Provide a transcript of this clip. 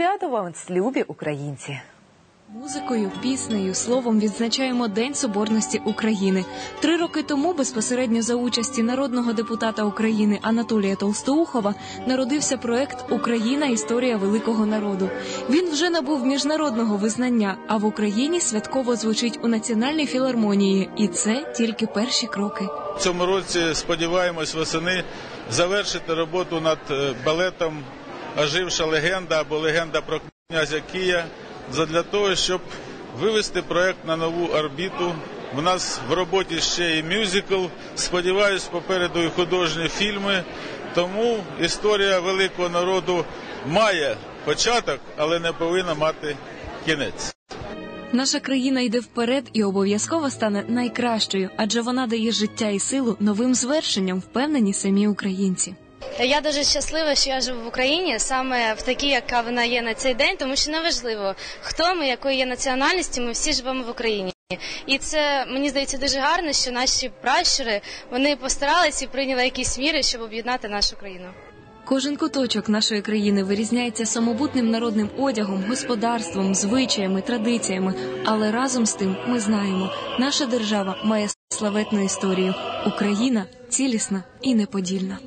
свято вам, любі українці! Музикою, піснею, словом відзначаємо День Соборності України. Три роки тому, безпосередньо за участі народного депутата України Анатолія Толстоухова, народився проект Україна Історія великого народу. Він вже набув міжнародного визнання, а в Україні святково звучить у національній філармонії, і це тільки перші кроки. В цьому році сподіваємось восени завершити роботу над е, балетом Оживша легенда або легенда про князя Кія задля того, щоб вивести проект на нову орбіту. У нас в роботі ще і мюзикл. Сподіваюсь, попереду і художні фільми. Тому історія великого народу має початок, але не повинна мати кінець. Наша країна йде вперед і обов'язково стане найкращою, адже вона дає життя і силу новим звершенням, впевнені самі українці. Я дуже щаслива, що я живу в Україні саме в такій, яка вона є на цей день, тому що неважливо, хто ми, якої є національності, ми всі живемо в Україні. І це мені здається дуже гарно, що наші пращури вони постаралися і прийняли якісь міри, щоб об'єднати нашу країну. Кожен куточок нашої країни вирізняється самобутним народним одягом, господарством, звичаями, традиціями. Але разом з тим ми знаємо, наша держава має славетну історію. Україна цілісна і неподільна.